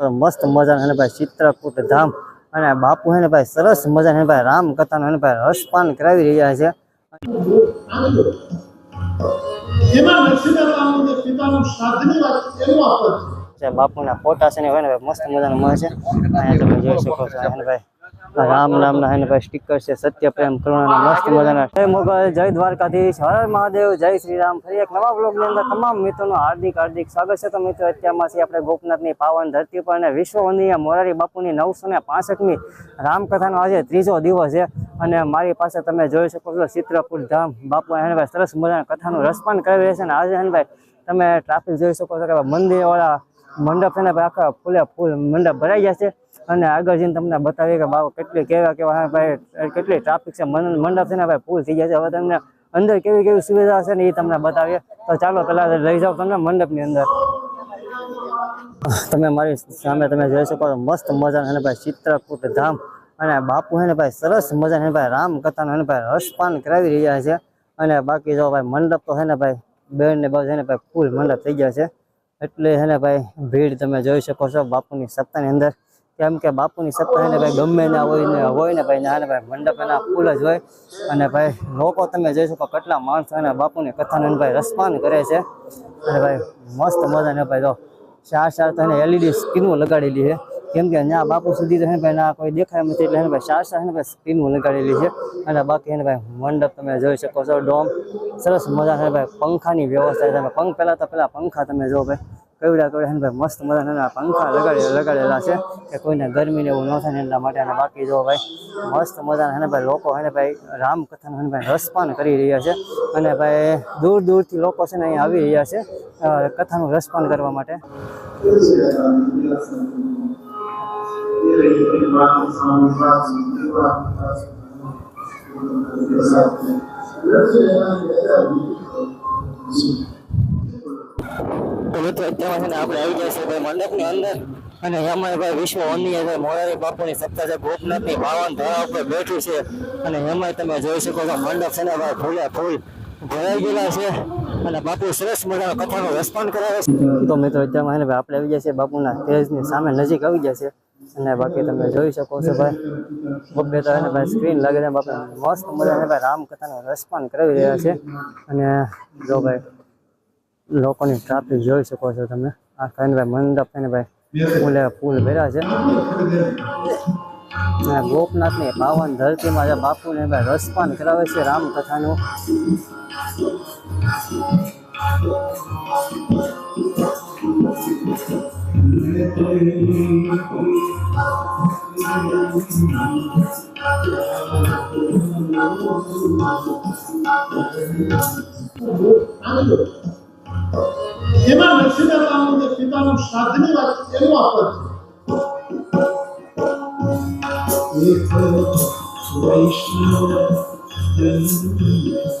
મસ્ત મજાનું હે ભાઈ ચિત્રકૂટ ધામ અને બાપુ હે ને ભાઈ સરસ મજાનું હે ભાઈ રામ કથાનું હે ને ભાઈ રસપાન કરાવી રહ્યા છે. એનું બાપુના ફોટા છે ને મસ્ત મજાનું મળે છે. અહીંયા તમે જોઈ શકો છો ભાઈ રામ નામના ને ભાઈ સ્ટીકર છે, સત્ય પ્રેમ, કરુણાના મસ્ત મજાના. જય મોગલ, જય દ્વારકાધીશ, હર મહાદેવ, જય શ્રી રામ ફરી એક નવા બ્લોગની અંદર તમામ મિત્રોનું હાર્દિક હાર્દિક સ્વાગત છે. તો મિત્રો અત્યારમાં આપણે ગોપનાથની પાવન ધરતી પર અને વિશ્વ વંદનીય મોરારી બાપુની નવસો ને પાસઠમી રામકથાનો આજે ત્રીજો દિવસ છે. અને મારી પાસે તમે જોઈ શકો છો ચિત્રપુર ધામ. બાપુ હે સરસ મજાના કથાનું રસપાન કરી રહ્યા છે. અને આજે હે તમે ટ્રાફિક જોઈ શકો છો કે મંદિરવાળા મંડપ છે ને આખા ફૂલે ફૂલ મંડપ ભરાઈ જશે. અને આગળ જઈને તમને બતાવીએ કે બાબા કેટલી કેવા કેવા ભાઈ કેટલી ટ્રાફિક છે. મંડપ છે ને ભાઈ ફૂલ થઈ જશે. હવે તમને અંદર કેવી કેવી સુવિધા છે ને એ તમને બતાવીએ. તો ચાલો પહેલા લઈ જાઓ તમને મંડપની અંદર. તમે મારી સામે તમે જોઈ શકો મસ્ત મજાનું અને ભાઈ ચિત્રકૂટ ધામ. અને બાપુ હે ને ભાઈ સરસ મજા ને ભાઈ રામ કથાનું હે ભાઈ રસપાન કરાવી રહ્યા છે. અને બાકી જો ભાઈ મંડપ તો હે ને ભાઈ બેન ને હે ને ભાઈ ફૂલ મંડપ થઈ ગયા છે. એટલે હે ને ભાઈ, ભીડ તમે જોઈ શકો છો બાપુની સત્તાની અંદર. કેમ કે બાપુની સત્તા એને ભાઈ, ગમે ના હોય ને હોય ને ભાઈ ના ભાઈ મંડપ એના ફૂલ જ હોય. અને ભાઈ, લોકો તમે જોઈ શકો કેટલા માણસો અને બાપુની કથાને ભાઈ રસપાન કરે છે. અને ભાઈ, મસ્ત મજાને ભાઈ જો, ચાર ચાર તો એને એલઈડી સ્ક્રીનો લગાડેલી છે. કેમ કે અહીંયા બાપુ સુધી તો હે ભાઈ ના કોઈ દેખાય નથી એટલે હે ભાઈ શાસ્ત્ર હે ભાઈ સ્ક્રીનો લગાડેલી છે. અને બાકી હે ભાઈ મંડપ તમે જોઈ શકો છો, ડોમ. સરસ મજા છે ભાઈ પંખાની વ્યવસ્થા છે. પંખ પહેલાં તો પહેલાં પંખા તમે જો ભાઈ, કેવડા કેવડા ભાઈ મસ્ત મજાના પંખા લગાડે લગાડેલા છે કે કોઈને ગરમી ને એવું ન થાય એટલા માટે. અને બાકી જો ભાઈ, મસ્ત મજાના હેને ભાઈ લોકો હે ભાઈ રામકથાનું હે ભાઈ રસપાન કરી રહ્યા છે. અને ભાઈ દૂર દૂરથી લોકો છે ને અહીંયા આવી રહ્યા છે કથાનું રસપાન કરવા માટે. તો મિત્રો અત્યારમાં આપણે આવી ગયા છે ભાઈ મંડપની અંદર. અને એમાં ભાઈ વિશ્વ છે. મોરારી બાપુની સત્તા છે. પાવન ધરા ઉપર છે. અને એમાં તમે જોઈ શકો છો મંડપ છે ને ભાઈ ફૂલે ફૂલ ભરાઈ ગયેલા છે. અને બાપુ સરસ મજાનો કથાનો રસપાન કરાવે છે. તો મિત્રો, અત્યારમાં આપણે આવી ગયા છે બાપુના તેજની સામે નજીક આવી ગયા છે અને બાકી તમે જોઈ શકો છો ભાઈ. બબ્બે તો એને ભાઈ સ્ક્રીન લાગે છે, બાપુ મસ્ત મજાને ભાઈ. રામકથાનો રસપાન કરાવી રહ્યા છે. અને જો ભાઈ, લોકોની ટ્રાફિક જોઈ શકો છો તમે. આ ખાઈને ભાઈ મંડપ એને ભાઈ, ફૂલે ફૂલ ભર્યા છે. અને ગોપનાથની પાવન ધરતીમાં જે બાપુને ભાઈ રસપાન કરાવે છે રામકથાનું. એમાં નરસિંહરામનું પિતાનું શ્રાદ્ધની વાત એનું આપત છે એક વૈષ્ણવ એક દિવસ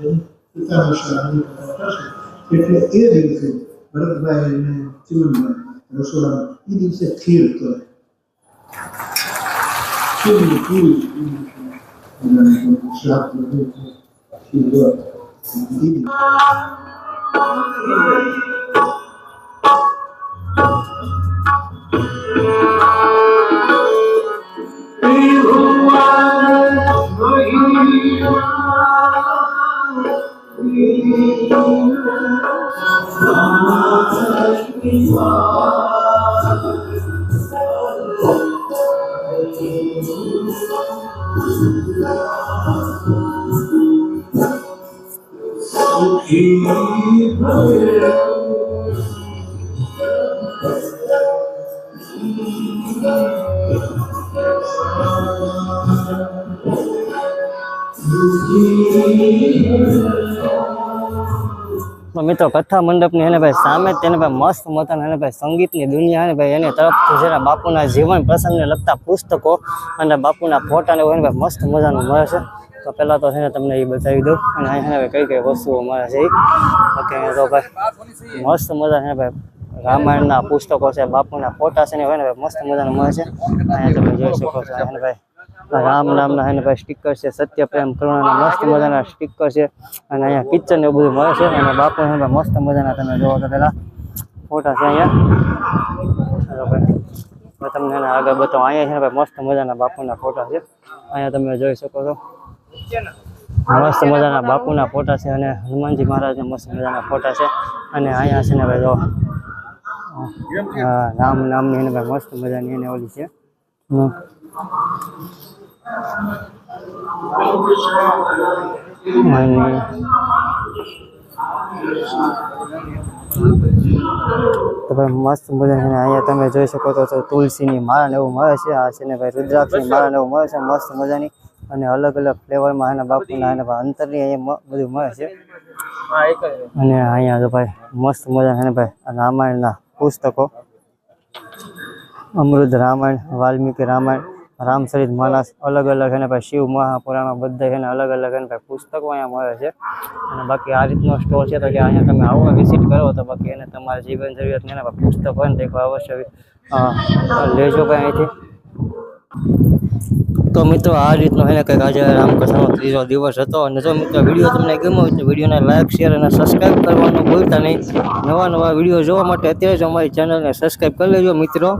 શ્રાદ્ધની પિતાના શ્રાદ્ધની કથા થશે એટલે એ દિવસે ભરતભાઈ અને ચિમનભાઈ રસોડા એ દિવસે ખીર કરે ખીરની પૂરી શ્રાદ્ધ બધું છે. ખીર Keep મિત્રો, કથા મંડપની એને ભાઈ, સામે તેને ભાઈ મસ્ત મતાના એને ભાઈ, સંગીતની દુનિયા અને ભાઈ, એની તરફથી છે બાપુના જીવન પ્રસંગને લગતા પુસ્તકો અને બાપુના ફોટાને એને ભાઈ, મસ્ત મજાનું મળે છે. તો પહેલાં તો છે ને તમને એ બતાવી દઉં. અને અહીંયા ભાઈ કઈ કઈ વસ્તુઓ મળે છે ઓકે તો ભાઈ, મસ્ત મજા છે ભાઈ, રામાયણના પુસ્તકો છે, બાપુના ફોટા છે ને હોય ને ભાઈ, મસ્ત મજાનું મળે છે. અહીંયા તમે જોઈ શકો છો, અહીંયા ભાઈ રામ નામના એના ભાઈ સ્ટીકર છે, સત્ય પ્રેમ કરુણાના મસ્ત મજાના સ્ટીકર છે. અને અહીંયા કિચન એવું બધું મળે છે. અને બાપુ મસ્ત મજાના તમે જોવો તો પેલા ફોટા છે અહીંયા. તમને એના આગળ બતાવો. અહીંયા છે ને ભાઈ મસ્ત મજાના બાપુના ફોટા છે. અહીંયા તમે જોઈ શકો છો. મસ્ત મજાના બાપુના ફોટા છે અને હનુમાનજી મહારાજના મસ્ત મજાના ફોટા છે. અને અહીંયા છે ને ભાઈ જો રામ નામની એને ભાઈ મસ્ત મજાની એને ઓલી છે. તો ભાઈ મસ્ત મજાની અહીંયા તમે જોઈ શકો તો તુલસીની માળા ને એવું મળે છે આ છે ને ભાઈ રુદ્રાક્ષની માળા ને એવું મળે છે મસ્ત મજાની અને અલગ અલગ ફ્લેવરમાં એના બાપુના એના ભાઈ અંતરની અહીંયા બધું મળે છે. અને અહીંયા તો ભાઈ મસ્ત મજા છે ને ભાઈ રામાયણના પુસ્તકો. અમૃત રામાયણ વાલ્મીકી રામાયણ રામચરિત માનસ અલગ અલગ એને ભાઈ શિવ મહાપુરાણો બધા એને અલગ અલગ એને ભાઈ પુસ્તકો અહીંયા મળે છે. અને બાકી આ રીતનો સ્ટોર છે તો કે અહીંયા તમે આવો વિઝિટ કરો તો બાકી એને તમારા જીવન જરૂરિયાત એના પુસ્તક હોય ને તો અવશ્ય લેજો ભાઈ અહીંથી. તો મિત્રો આ રીતનો એને કંઈક આજે રામકથાનો ત્રીજો દિવસ હતો. અને જો મિત્રો વીડિયો તમને ગમ્યો હોય તો વિડીયોને લાઇક શેર અને સબસ્ક્રાઈબ કરવાનું ભૂલતા નહીં. નવા નવા વીડિયો જોવા માટે અત્યારે જ અમારી ચેનલને સબસ્ક્રાઈબ કરી લેજો મિત્રો.